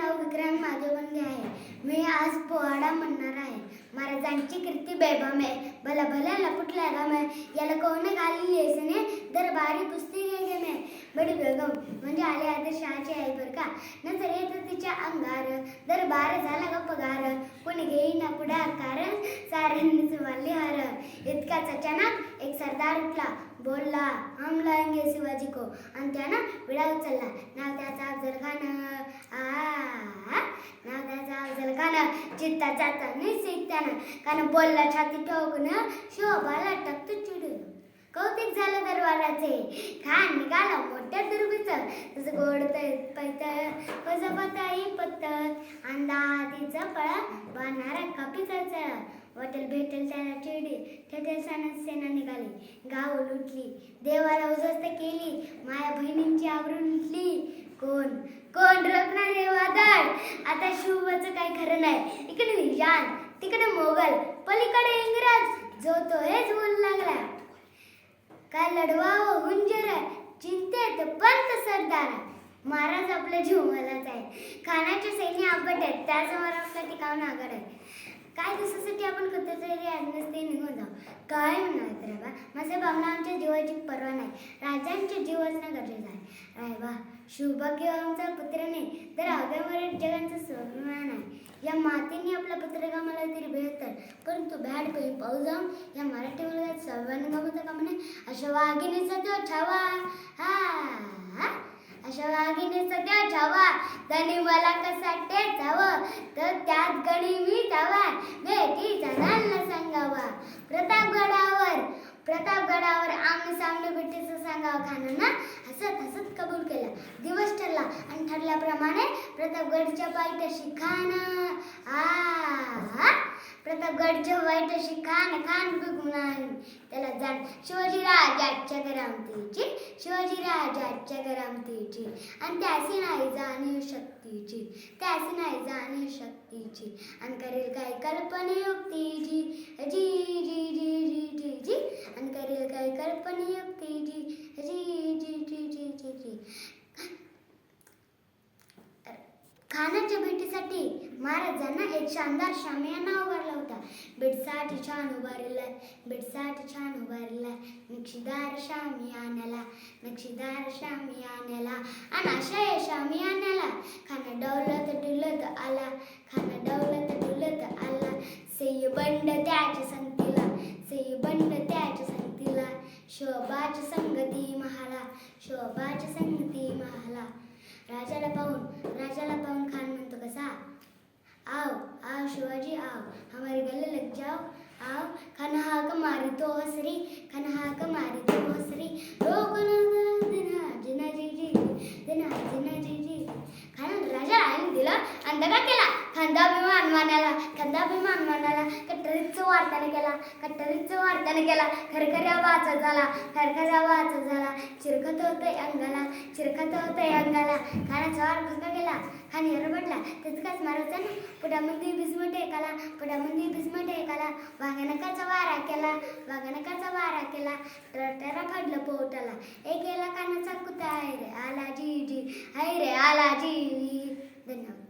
नाव विक्रांत आहे. मी आज पोहाडा म्हणणार आहे. महाराजांची कीर्ती बेबम आहे भला भला लपुट लागा मैं याला कोण घाली दर दरबारी पुस्ती गे मे बडी बेगम म्हणजे आले आता शहाची आहे बर का? नंतर येतो तिच्या अंगार. दरबार झाला ग पगार? कोणी घेईना पुढाकार? साऱ्यांनीच वाली हार. इतकाच अचानक एक सरदार उठला. बोलला हम लाएंगे शिवाजी को. आणि त्यानं विडा उचलला. नाव त्याचा अफजल खान आ नाव त्याचा अफजल खान चित्ता जाता नाही कारण बोलला छाती ठोकून शोभाला टकत चिडून. कौतिक झालं दरबाराचे खान निघाला मोठ्या दुर्बीच तसं गोड पैत पताई पत्तत अंदाधीचं पळ बांधणारा चळा वाटेल भेटेल त्याला चिडी. ठेटेल सणात सेना निघाली. गाव लुटली. देवाला उजस्त केली. माया बहिणींची आवरून उठली कोण? कोण र आता शिवबाचं काही खरं नाही. इकडे निजान तिकडे मोगल पलीकडे इंग्रज जो तो हेच बोलू लागला. काय लढवा व हुंजर चिंतेत पंत सरदार. महाराज आपल्या जीवमालाच आहे. खानाचे सैन्य आपट आहेत त्यासमोर आपला टिकाव नागड आहे काय दिवसासाठी आपण कुठेतरी नसते निघून जाऊ? काय म्हणणार तर बा? माझ्या भावना आमच्या जीवाची पर्वा नाही. राजांचे जीव असणं गरजेचं आहे. राय बा सौभाग्य आमचा पुत्र नाही तर अवघ्यावर जगांचा स्वाभिमान आहे. या मातेने आपला पुत्र गमाला तरी बेहतर परंतु बॅड पै पाऊस जाऊन या मराठी मुलगा सर्वांनी गमवता का म्हणे अशा वाघिणीचा तो छावा हा हा. अशा वाघिणीचा त्या छावा त्याने मला कसा टेचावं तर त्यात गणी मी जावा बेटीचा नाल्ला सांगावा प्रतापगडावर प्रतापगडावर आम्ही सामने भेटीचं सांगावं खानांना. हसत हसत कबूल केला. दिवस ठरला आणि ठरल्याप्रमाणे प्रतापगडच्या पायथ्याशी खाना आ प्रतापगडच्या वाईटशी खान खान बिगुणार त्याला जाण शिवाजी राजाच्या करामतीची शिवाजी राजाच्या करामतीची आणि त्याची नाही जाणीव शक्तीची त्याची नाही जाणीव शक्तीची. आणि करेल काय कल्पनयुक्तीची. जी जी जी जी जी जी. आणि करेल काय कल्पनयुक्तीची. जी जी जी जी जी जी. खानाच्या भेट भेटीसाठी महाराजांना एक शानदार शामियाना उभारला होता. बेडसाठी छान उभारलाय बेडसाठी छान उभारलाय नक्षीदार शामियान्याला नक्षीदार शामियान्याला आणि अशा या शामियान्याला खाना डौलत डुलत आला खाना डौलत डुलत आला. सेय बंड त्याच्या संगतीला सेय बंड त्याच्या संगतीला. शोभाच संगती महाला शोभाच संगती महाला. ఆవ్ కనహాక మారితో శ్రీ కనహాక మారితో శ్రీ. అందగా కెలా? కందా భీమా అనుమానాల? కందా అనుమానాల? वार्ताने केला कट्टरीचं वार्ताने केला खरखऱ्या वाचा झाला खरखऱ्या वाचा झाला चिरकत होतंय अंगाला चिरकत होतंय अंगाला. खाण्याचा वार भंग केला खान हरबडला तितकाच काच मारायचा ना पुढ्यामध्ये भिजमट टेकाला पुढ्यामध्ये भिजमट टेकाला. वाघनकाचा वारा केला वाघनकाचा वारा केला टरटरा फाडलं पोटाला. एक गेला कानाचा कुत्रा आहे रे आला जी जी हाय रे आला जी धन्यवाद.